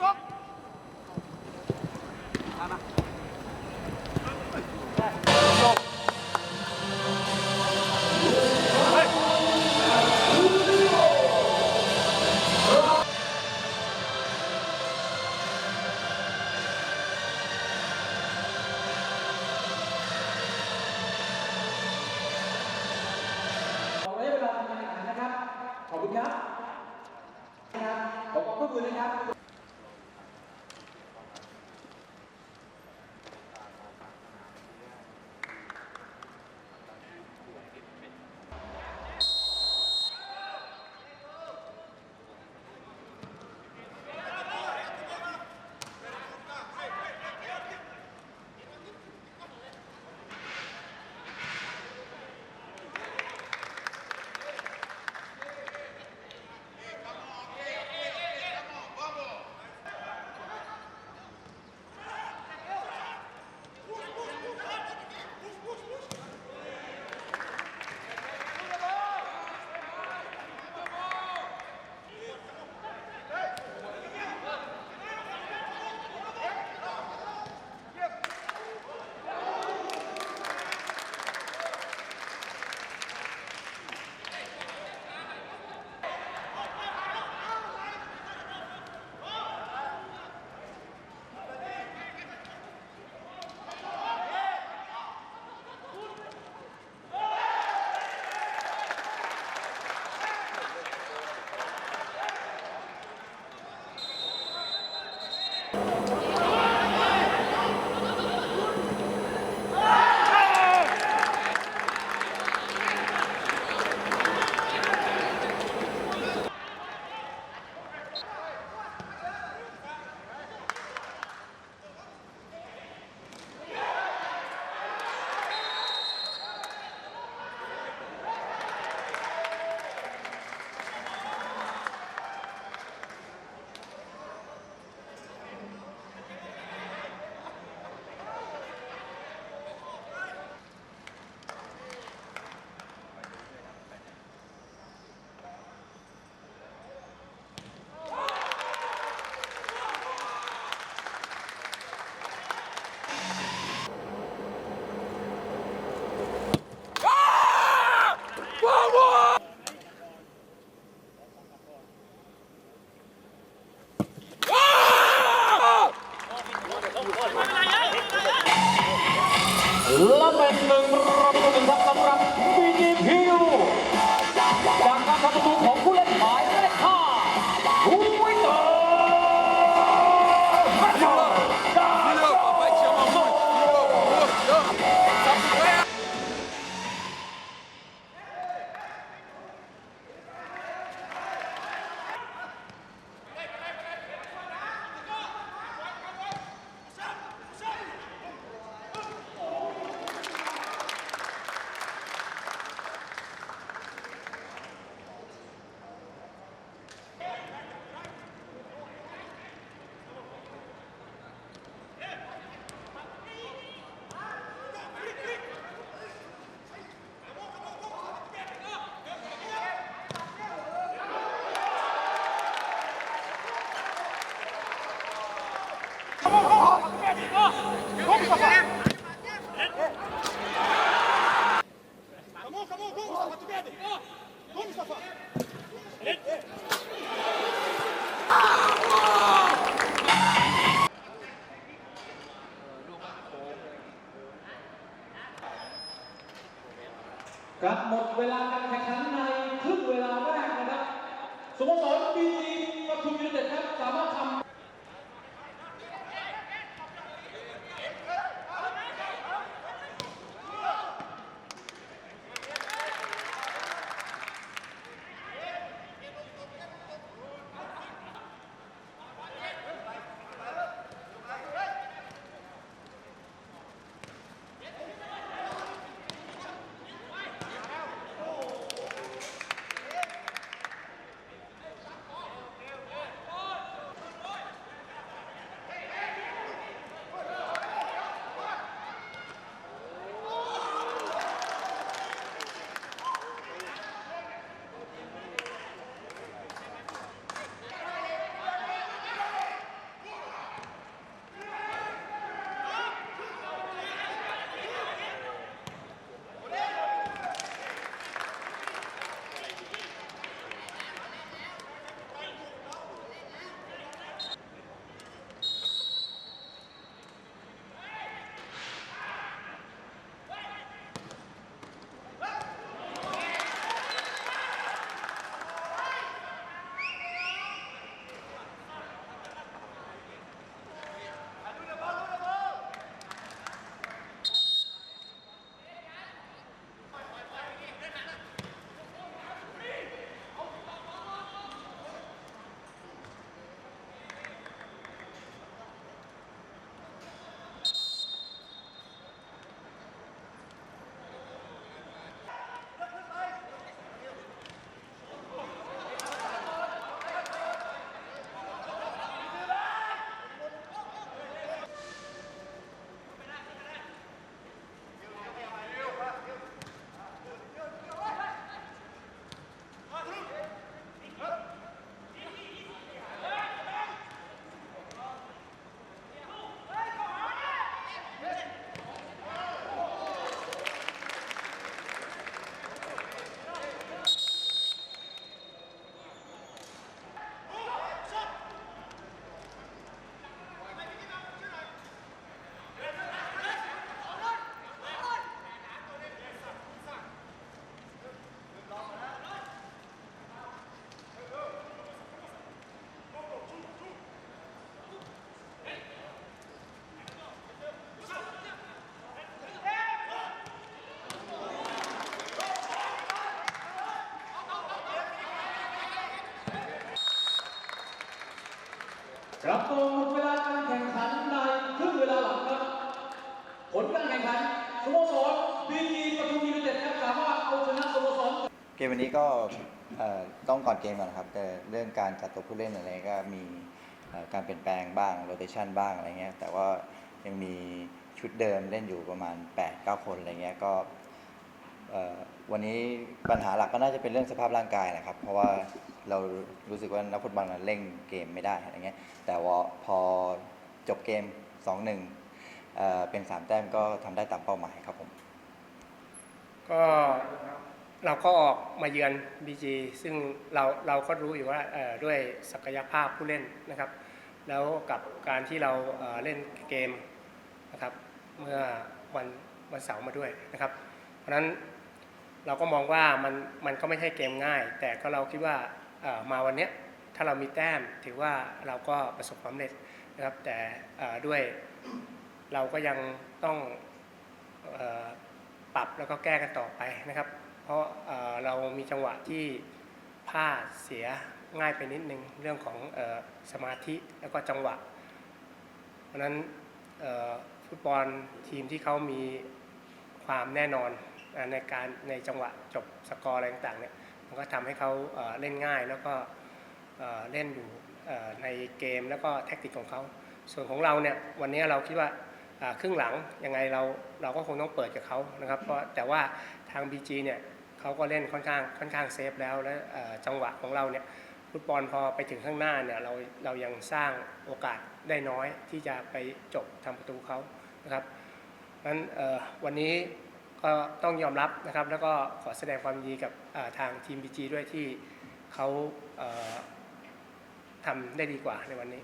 ขอ แกลับหมดเวลาการแข่งขันในครึ่งเวลาแรกนะครับสโมสรบีจีปทุมยูเนเต็ดครับสามารถทำ มวันนี้ก็ต้องก่อนเกมก่อนครับ แต่เรื่องการจัดตัวผู้เล่นอะไรก็มีการเปลี่ยนแปลงบ้างโรเตชันบ้างอะไรเงี้ยแต่ว่ายังมีชุดเดิมเล่นอยู่ประมาณ 8-9 คนอะไรเงี้ยก็วันนี้ปัญหาหลักก็น่าจะเป็นเรื่องสภาพร่างกายนะครับ เพราะว่าเรารู้สึกว่านักฟุตบอลเราเร่งเกมไม่ได้อะไรเงี้ยแต่ว่าพอจบเกม 2-1เอ่อเป็น 3 แต้มก็ทำได้ตามเป้าหมายครับผม ก็ เราก็ออกมาเยือน BG ซึ่งเราเราก็รู้อยู่ว่าด้วยศักยภาพผู้เล่นนะครับ แล้วกับการที่เราเล่นเกมนะครับเมื่อวันวันเสาร์มาด้วยนะครับ เพราะฉะนั้นเราก็มองว่ามันมันก็ไม่ใช่เกมง่าย แต่ก็เราคิดว่ามาวันนี้ถ้าเรามีแต้มถือว่าเราก็ประสบความสำเร็จนะครับ แต่ด้วยเราก็ยังต้องออปรับแล้วก็แก้กันต่อไปนะครับ เพราะเรามีจังหวะที่พลาดเสียง่ายไปนิดนึงเรื่องของสมาธิแล้วก็จังหวะ เพราะนั้นฟุตบอลทีมที่เขามีความแน่นอนในการในจังหวะจบสกอร์อะไรต่างๆเนี่ยมันก็ทำให้เขาเล่นง่ายแล้วก็เล่นอยู่ในเกมแล้วก็แท็กติกของเขา ส่วนของเราเนี่ยวันนี้เราคิดว่าอ่าครึ่งหลังยังไงเราเราก็คงต้องเปิดกับเขานะครับเพราะแต่ว่าทาง BG เนี่ย เขาก็เล่นค่อนข้างค่อนข้างเซฟแล้วและจังหวะของเราเนี่ยฟุตบอลพอไปถึงข้างหน้าเนี่ยเราเรายังสร้างโอกาสได้น้อยที่จะไปจบทำประตูเขานะครับนั้นวันนี้ก็ต้องยอมรับนะครับ แล้วก็ขอแสดงความยินดีกับทางทีม BG ด้วยที่เขาทำได้ดีกว่าในวันนี้